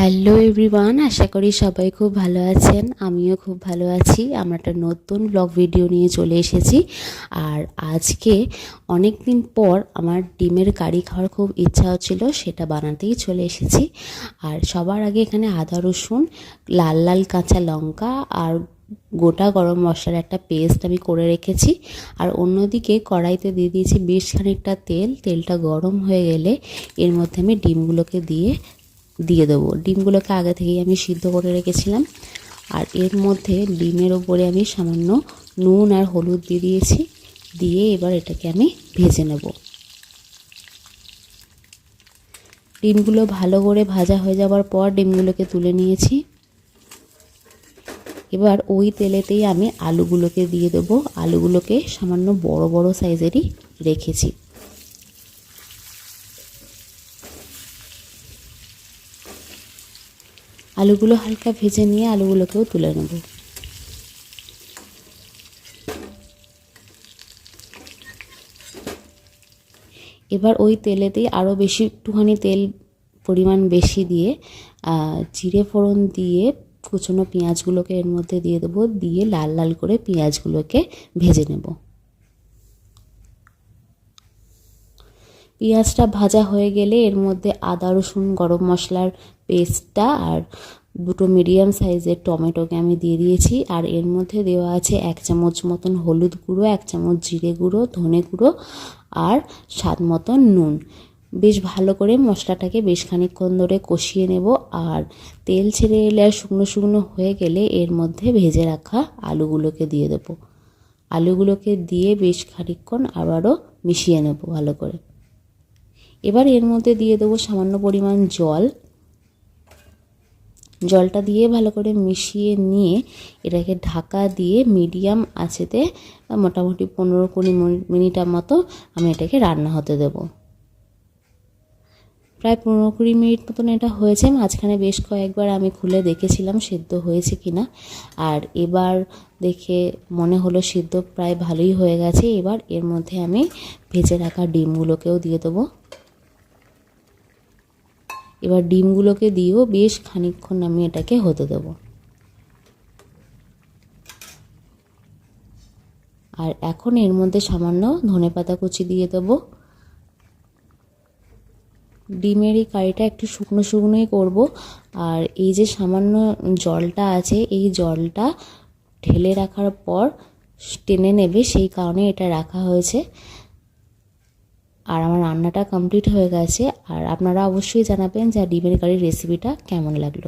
Hello everyone আশা করি সবাই খুব ভালো আছেন। আমিও খুব ভালো আছি। আমরা একটা নতুন ব্লগ ভিডিও নিয়ে চলে এসেছি। আর আজকে অনেক দিন পর আমার ডিমের কারি খাওয়ার খুব ইচ্ছা হচ্ছিল, সেটা বানাতেই চলে এসেছি। আর সবার আগে এখানে আদা, রসুন, লাল লাল কাঁচা লঙ্কা আর গোটা গরম মশলার একটা পেস্ট আমি করে রেখেছি। আর অন্যদিকে কড়াইতে দিয়ে দিয়েছি বেশ খানিকটা তেল। তেলটা গরম হয়ে গেলে এর মধ্যে আমি ডিমগুলোকে দিয়ে দিয়ে দেবো। ডিমগুলোকে আগে থেকেই আমি সিদ্ধ করে রেখেছিলাম। আর এর মধ্যে ডিমের ওপরে আমি সামান্য নুন আর হলুদ দিয়ে দিয়েছি। দিয়ে এবার এটাকে আমি ভেজে নেব। ডিমগুলো ভালো করে ভাজা হয়ে যাওয়ার পর ডিমগুলোকে তুলে নিয়েছি। এবার ওই তেলেতেই আমি আলুগুলোকে দিয়ে দেবো। আলুগুলোকে সামান্য বড় বড় সাইজেরই রেখেছি। আলুগুলো হালকা ভেজে নিয়ে আলুগুলোকেও তুলে নেব। এবার ওই তেলেতেই আরও বেশি একটুখানি তেল পরিমাণ বেশি দিয়ে জিরে ফোড়ন দিয়ে কুচনো পেঁয়াজগুলোকে এর মধ্যে দিয়ে দেবো, দিয়ে লাল লাল করে পেঁয়াজগুলোকে ভেজে নেব। পেঁয়াজটা ভাজা হয়ে গেলে এর মধ্যে আদা, রসুন, গরম মশলার পেস্টটা আর দুটো মিডিয়াম সাইজের টমেটোকে আমি দিয়ে দিয়েছি। আর এর মধ্যে দেওয়া আছে এক চামচ মতন হলুদ গুঁড়ো, এক চামচ জিরে গুঁড়ো, ধনে গুঁড়ো আর স্বাদ মতন নুন। বেশ ভালো করে মশলাটাকে বেশ খানিকক্ষণ ধরে কষিয়ে নেব আর তেল ছেড়ে এলে আর শুকনো শুকনো হয়ে গেলে এর মধ্যে ভেজে রাখা আলুগুলোকে দিয়ে দেবো। আলুগুলোকে দিয়ে বেশ খানিকক্ষণ আবারও মিশিয়ে নেব ভালো করে। এবার এর মধ্যে দিয়ে দেবো সামান্য পরিমাণ জল। জলটা দিয়ে ভালো করে মিশিয়ে নিয়ে এটাকে ঢাকা দিয়ে মিডিয়াম আঁচেতে মোটামুটি পনেরো কুড়ি মিনিটের মতো আমি এটাকে রান্না হতে দেব। প্রায় পনেরো কুড়ি মিনিট মতন এটা হয়েছে। মাঝখানে বেশ কয়েকবার আমি খুলে দেখেছিলাম সেদ্ধ হয়েছে কি না আর এবার দেখে মনে হলো সিদ্ধ প্রায় ভালোই হয়ে গেছে। এবার এর মধ্যে আমি ভেজে রাখা ডিমগুলোকেও দিয়ে দেবো। এবার ডিমগুলোকে দিয়েও বেশ খানিকক্ষণ আমি এটাকে হতে দেব। আর এখন এর মধ্যে সামান্য ধনে পাতা কুচি দিয়ে দেবো। ডিমের এই কারিটা একটু শুকনো শুকনোই করব। আর এই যে সামান্য জলটা আছে, এই জলটা ঢেলে রাখার পর টেনে নেবে, সেই কারণে এটা রাখা হয়েছে। আর আমার রান্নাটা কমপ্লিট হয়ে গেছে। আর আপনারা অবশ্যই জানাবেন যে ডিমের কারির রেসিপিটা কেমন লাগল।